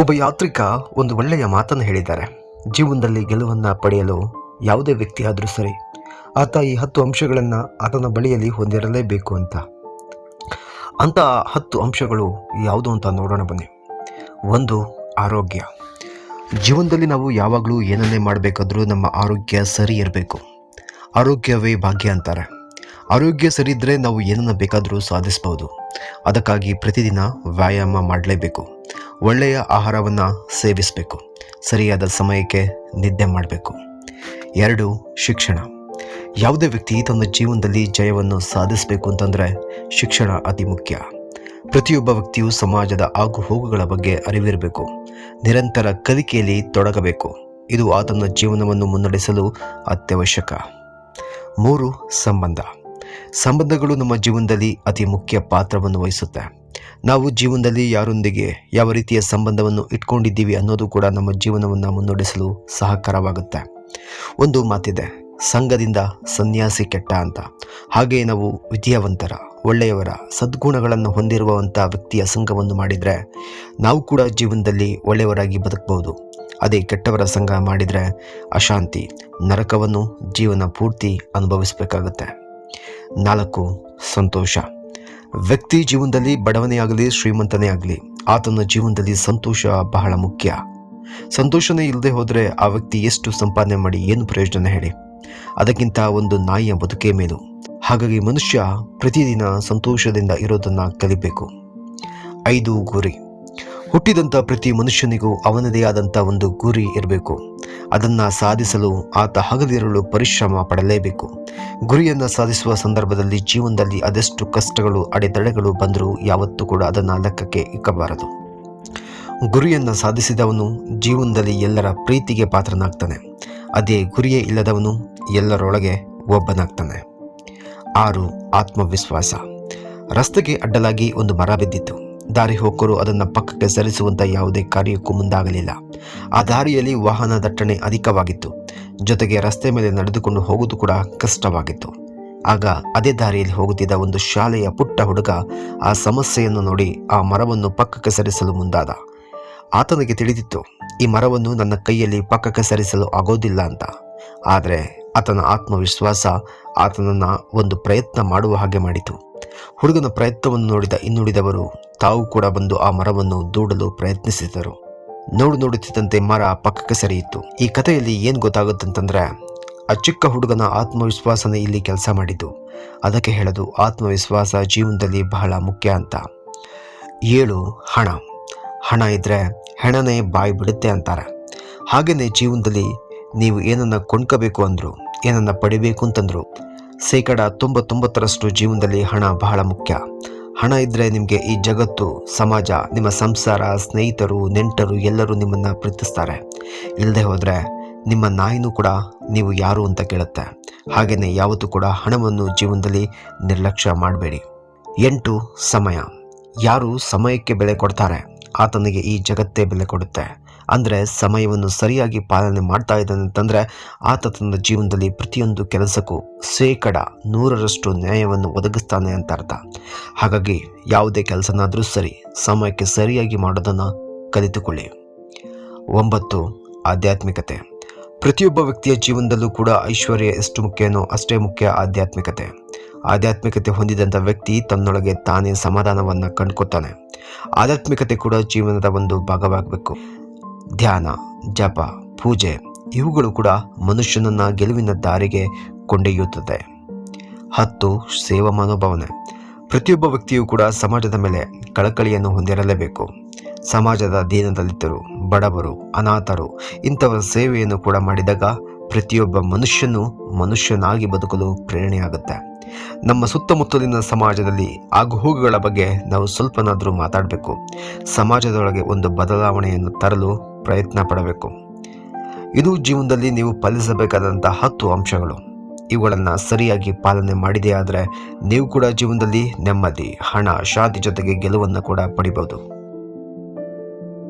ಒಬ್ಬ ಯಾತ್ರಿಕ ಒಂದು ಒಳ್ಳೆಯ ಮಾತನ್ನು ಹೇಳಿದ್ದಾರೆ. ಜೀವನದಲ್ಲಿ ಗೆಲುವನ್ನು ಪಡೆಯಲು ಯಾವುದೇ ವ್ಯಕ್ತಿ ಆದರೂ ಸರಿ ಆತ ಈ ಹತ್ತು ಅಂಶಗಳನ್ನು ಆತನ ಬಳಿಯಲ್ಲಿ ಹೊಂದಿರಲೇಬೇಕು ಅಂತ. ಅಂತ ಹತ್ತು ಅಂಶಗಳು ಯಾವುದು ಅಂತ ನೋಡೋಣ ಬನ್ನಿ. ಒಂದು, ಆರೋಗ್ಯ. ಜೀವನದಲ್ಲಿ ನಾವು ಯಾವಾಗಲೂ ಏನನ್ನೇ ಮಾಡಬೇಕಾದ್ರೂ ನಮ್ಮ ಆರೋಗ್ಯ ಸರಿ ಇರಬೇಕು. ಆರೋಗ್ಯವೇ ಭಾಗ್ಯ ಅಂತಾರೆ. ಆರೋಗ್ಯ ಸರಿ ಇದ್ದರೆ ನಾವು ಏನನ್ನು ಬೇಕಾದರೂ ಸಾಧಿಸ್ಬೋದು. ಅದಕ್ಕಾಗಿ ಪ್ರತಿದಿನ ವ್ಯಾಯಾಮ ಮಾಡಲೇಬೇಕು. ಒಳ್ಳೆಯ ಆಹಾರವನ್ನು ಸೇವಿಸಬೇಕು, ಸರಿಯಾದ ಸಮಯಕ್ಕೆ ನಿದ್ದೆ ಮಾಡಬೇಕು. ಎರಡು, ಶಿಕ್ಷಣ. ಯಾವುದೇ ವ್ಯಕ್ತಿ ತನ್ನ ಜೀವನದಲ್ಲಿ ಜಯವನ್ನು ಸಾಧಿಸಬೇಕು ಅಂತಂದರೆ ಶಿಕ್ಷಣ ಅತಿ ಮುಖ್ಯ. ಪ್ರತಿಯೊಬ್ಬ ವ್ಯಕ್ತಿಯು ಸಮಾಜದ ಆಗು ಹೋಗುಗಳ ಬಗ್ಗೆ ಅರಿವಿರಬೇಕು. ನಿರಂತರ ಕಲಿಕೆಯಲ್ಲಿ ತೊಡಗಬೇಕು. ಇದು ಆತನ ಜೀವನವನ್ನು ಮುನ್ನಡೆಸಲು ಅತ್ಯವಶ್ಯಕ. ಮೂರು, ಸಂಬಂಧ. ಸಂಬಂಧಗಳು ನಮ್ಮ ಜೀವನದಲ್ಲಿ ಅತಿ ಮುಖ್ಯ ಪಾತ್ರವನ್ನು ವಹಿಸುತ್ತೆ. ನಾವು ಜೀವನದಲ್ಲಿ ಯಾರೊಂದಿಗೆ ಯಾವ ರೀತಿಯ ಸಂಬಂಧವನ್ನು ಇಟ್ಕೊಂಡಿದ್ದೀವಿ ಅನ್ನೋದು ಕೂಡ ನಮ್ಮ ಜೀವನವನ್ನು ಮುನ್ನಡೆಸಲು ಸಹಕಾರವಾಗುತ್ತೆ. ಒಂದು ಮಾತಿದೆ, ಸಂಘದಿಂದ ಸನ್ಯಾಸಿ ಕೆಟ್ಟ ಅಂತ. ಹಾಗೆ ನಾವು ವಿದ್ಯಾವಂತರ, ಒಳ್ಳೆಯವರ, ಸದ್ಗುಣಗಳನ್ನು ಹೊಂದಿರುವಂಥ ವ್ಯಕ್ತಿಯ ಸಂಘವನ್ನು ಮಾಡಿದರೆ ನಾವು ಕೂಡ ಜೀವನದಲ್ಲಿ ಒಳ್ಳೆಯವರಾಗಿ ಬದುಕಬಹುದು ಅದೇ ಕೆಟ್ಟವರ ಸಂಘ ಮಾಡಿದರೆ ಅಶಾಂತಿ, ನರಕವನ್ನು ಜೀವನ ಪೂರ್ತಿ ಅನುಭವಿಸಬೇಕಾಗುತ್ತೆ. ನಾಲ್ಕು, ಸಂತೋಷ. ವ್ಯಕ್ತಿ ಜೀವನದಲ್ಲಿ ಬಡವನೇ ಆಗಲಿ, ಶ್ರೀಮಂತನೇ ಆಗಲಿ, ಆತನ ಜೀವನದಲ್ಲಿ ಸಂತೋಷ ಬಹಳ ಮುಖ್ಯ. ಸಂತೋಷನೇ ಇಲ್ಲದೆ ಹೋದರೆ ಆ ವ್ಯಕ್ತಿ ಎಷ್ಟು ಸಂಪಾದನೆ ಮಾಡಿ ಏನು ಪ್ರಯೋಜನ ಹೇಳಿ? ಅದಕ್ಕಿಂತ ಒಂದು ನಾಯಿಯ ಬದುಕೇ ಮೇಲು. ಹಾಗಾಗಿ ಮನುಷ್ಯ ಪ್ರತಿದಿನ ಸಂತೋಷದಿಂದ ಇರೋದನ್ನು ಕಲಿಬೇಕು. ಐದು ಗುರಿ. ಹುಟ್ಟಿದಂಥ ಪ್ರತಿ ಮನುಷ್ಯನಿಗೂ ಅವನದೇ ಆದಂಥ ಒಂದು ಗುರಿ ಇರಬೇಕು. ಅದನ್ನು ಸಾಧಿಸಲು ಆತ ಹಗಲಿರಲು ಪರಿಶ್ರಮ ಪಡಲೇಬೇಕು. ಗುರಿಯನ್ನು ಸಾಧಿಸುವ ಸಂದರ್ಭದಲ್ಲಿ ಜೀವನದಲ್ಲಿ ಅದೆಷ್ಟು ಕಷ್ಟಗಳು, ಅಡೆತಡೆಗಳು ಬಂದರೂ ಯಾವತ್ತೂ ಕೂಡ ಅದನ್ನು ಲೆಕ್ಕಕ್ಕೆ ಇಕ್ಕಬಾರದು. ಗುರಿಯನ್ನು ಸಾಧಿಸಿದವನು ಜೀವನದಲ್ಲಿ ಎಲ್ಲರ ಪ್ರೀತಿಗೆ ಪಾತ್ರನಾಗ್ತಾನೆ. ಅದೇ ಗುರಿಯೇ ಇಲ್ಲದವನು ಎಲ್ಲರೊಳಗೆ ಒಬ್ಬನಾಗ್ತಾನೆ. ಆರು ಆತ್ಮವಿಶ್ವಾಸ. ರಸ್ತೆಗೆ ಅಡ್ಡಲಾಗಿ ಒಂದು ಮರ ಬಿದ್ದಿತ್ತು. ದಾರಿ ಹೋಕರು ಅದನ್ನು ಪಕ್ಕಕ್ಕೆ ಸರಿಸುವಂಥ ಯಾವುದೇ ಕಾರ್ಯಕ್ಕೂ ಮುಂದಾಗಲಿಲ್ಲ. ಆ ದಾರಿಯಲ್ಲಿ ವಾಹನ ದಟ್ಟಣೆ ಅಧಿಕವಾಗಿತ್ತು. ಜೊತೆಗೆ ರಸ್ತೆ ಮೇಲೆ ನಡೆದುಕೊಂಡು ಹೋಗುವುದು ಕೂಡ ಕಷ್ಟವಾಗಿತ್ತು. ಆಗ ಅದೇ ದಾರಿಯಲ್ಲಿ ಹೋಗುತ್ತಿದ್ದ ಒಂದು ಶಾಲೆಯ ಪುಟ್ಟ ಹುಡುಗ ಆ ಸಮಸ್ಯೆಯನ್ನು ನೋಡಿ ಆ ಮರವನ್ನು ಪಕ್ಕಕ್ಕೆ ಸರಿಸಲು ಮುಂದಾದ. ಆತನಿಗೆ ತಿಳಿದಿತ್ತು, ಈ ಮರವನ್ನು ನನ್ನ ಕೈಯಲ್ಲಿ ಪಕ್ಕಕ್ಕೆ ಸರಿಸಲು ಆಗೋದಿಲ್ಲ ಅಂತ. ಆದರೆ ಆತನ ಆತ್ಮವಿಶ್ವಾಸ ಆತನನ್ನು ಒಂದು ಪ್ರಯತ್ನ ಮಾಡುವ ಹಾಗೆ ಮಾಡಿತು. ಹುಡುಗನ ಪ್ರಯತ್ನವನ್ನು ನೋಡಿದ, ಇನ್ನುಳಿದವರು ತಾವು ಕೂಡ ಬಂದು ಆ ಮರವನ್ನು ದೂಡಲು ಪ್ರಯತ್ನಿಸಿದರು. ನೋಡು ನೋಡುತ್ತಿದ್ದಂತೆ ಮರ ಪಕ್ಕಕ್ಕೆ ಸರಿಯಿತು ಈ ಕಥೆಯಲ್ಲಿ ಏನು ಗೊತ್ತಾಗುತ್ತಂತಂದ್ರೆ, ಆ ಚಿಕ್ಕ ಹುಡುಗನ ಆತ್ಮವಿಶ್ವಾಸನೇ ಇಲ್ಲಿ ಕೆಲಸ ಮಾಡಿದ್ದು. ಅದಕ್ಕೆ ಹೇಳೋದು, ಆತ್ಮವಿಶ್ವಾಸ ಜೀವನದಲ್ಲಿ ಬಹಳ ಮುಖ್ಯ ಅಂತ. ಏಳು, ಹಣ. ಹಣ ಇದ್ದರೆ ಹೆಣನೇ ಬಾಯಿ ಬಿಡುತ್ತೆ ಅಂತಾರೆ. ಹಾಗೆಯೇ ಜೀವನದಲ್ಲಿ ನೀವು ಏನನ್ನು ಕೊಂಡ್ಕೋಬೇಕು ಅಂದರು, ಏನನ್ನು ಪಡಿಬೇಕು ಅಂತಂದರು ಶೇಕಡ ತೊಂಬತ್ತೊಂಬತ್ತರಷ್ಟು ಜೀವನದಲ್ಲಿ ಹಣ ಬಹಳ ಮುಖ್ಯ. ಹಣ ಇದ್ದರೆ ನಿಮಗೆ ಈ ಜಗತ್ತು, ಸಮಾಜ, ನಿಮ್ಮ ಸಂಸಾರ, ಸ್ನೇಹಿತರು, ನೆಂಟರು ಎಲ್ಲರೂ ನಿಮ್ಮನ್ನು ಪ್ರೀತಿಸ್ತಾರೆ. ಇಲ್ಲದೆ ಹೋದರೆ ನಿಮ್ಮ ನಾಯಿನೂ ಕೂಡ ನೀವು ಯಾರು ಅಂತ ಕೇಳುತ್ತೆ. ಹಾಗೆಯೇ ಯಾವತ್ತೂ ಕೂಡ ಹಣವನ್ನು ಜೀವನದಲ್ಲಿ ನಿರ್ಲಕ್ಷ್ಯ ಮಾಡಬೇಡಿ. ಎಂಟು, ಸಮಯ. ಯಾರು ಸಮಯಕ್ಕೆ ಬೆಲೆ ಕೊಡ್ತಾರೆ? ಆತನಿಗೆ ಈ ಜಗತ್ತೇ ಬೆಲೆ ಕೊಡುತ್ತೆ. ಅಂದರೆ ಸಮಯವನ್ನು ಸರಿಯಾಗಿ ಪಾಲನೆ ಮಾಡ್ತಾ ಇದ್ದಾನೆ ಅಂತಂದರೆ ಆತ ತನ್ನ ಜೀವನದಲ್ಲಿ ಪ್ರತಿಯೊಂದು ಕೆಲಸಕ್ಕೂ ಶೇಕಡ ನೂರರಷ್ಟು ನ್ಯಾಯವನ್ನು ಒದಗಿಸ್ತಾನೆ ಅಂತ ಅರ್ಥ. ಹಾಗಾಗಿ ಯಾವುದೇ ಕೆಲಸನಾದರೂ ಸರಿ ಸಮಯಕ್ಕೆ ಸರಿಯಾಗಿ ಮಾಡೋದನ್ನು ಕಲಿತುಕೊಳ್ಳಿ. ಒಂಬತ್ತು, ಆಧ್ಯಾತ್ಮಿಕತೆ. ಪ್ರತಿಯೊಬ್ಬ ವ್ಯಕ್ತಿಯ ಜೀವನದಲ್ಲೂ ಕೂಡ ಐಶ್ವರ್ಯ ಎಷ್ಟು ಮುಖ್ಯನೋ ಅಷ್ಟೇ ಮುಖ್ಯ ಆಧ್ಯಾತ್ಮಿಕತೆ. ಆಧ್ಯಾತ್ಮಿಕತೆ ಹೊಂದಿದಂಥ ವ್ಯಕ್ತಿ ತನ್ನೊಳಗೆ ತಾನೇ ಸಮಾಧಾನವನ್ನು ಕಂಡುಕೊತಾನೆ ಆಧ್ಯಾತ್ಮಿಕತೆ ಕೂಡ ಜೀವನದ ಒಂದು ಭಾಗವಾಗಬೇಕು. ಧ್ಯಾನ, ಜಪ, ಪೂಜೆ ಇವುಗಳು ಕೂಡ ಮನುಷ್ಯನನ್ನು ಗೆಲುವಿನ ದಾರಿಗೆ ಕೊಂಡೊಯ್ಯುತ್ತದೆ. ಹತ್ತು, ಸೇವಾ ಮನೋಭಾವನೆ. ಪ್ರತಿಯೊಬ್ಬ ವ್ಯಕ್ತಿಯೂ ಕೂಡ ಸಮಾಜದ ಮೇಲೆ ಕಳಕಳಿಯನ್ನು ಹೊಂದಿರಲೇಬೇಕು. ಸಮಾಜದ ದೀನದಲಿತರು, ಬಡವರು, ಅನಾಥರು ಇಂಥವರ ಸೇವೆಯನ್ನು ಕೂಡ ಮಾಡಿದಾಗ ಪ್ರತಿಯೊಬ್ಬ ಮನುಷ್ಯನು ಮನುಷ್ಯನಾಗಿ ಬದುಕಲು ಪ್ರೇರಣೆಯಾಗುತ್ತೆ. ನಮ್ಮ ಸುತ್ತಮುತ್ತಲಿನ ಸಮಾಜದಲ್ಲಿ ಆಗುಹೋಗುಗಳ ಬಗ್ಗೆ ನಾವು ಸ್ವಲ್ಪನಾದರೂ ಮಾತಾಡಬೇಕು. ಸಮಾಜದೊಳಗೆ ಒಂದು ಬದಲಾವಣೆಯನ್ನು ತರಲು ಪ್ರಯತ್ನ ಪಡಬೇಕು. ಇದು ಜೀವನದಲ್ಲಿ ನೀವು ಪಾಲಿಸಬೇಕಾದಂಥ ಹತ್ತು ಅಂಶಗಳು. ಇವುಗಳನ್ನು ಸರಿಯಾಗಿ ಪಾಲನೆ ಮಾಡಿದೆಯಾದರೆ ನೀವು ಕೂಡ ಜೀವನದಲ್ಲಿ ನೆಮ್ಮದಿ, ಹಣ, ಶಾಂತಿ ಜೊತೆಗೆ ಗೆಲುವನ್ನು ಕೂಡ ಪಡಿಬೋದು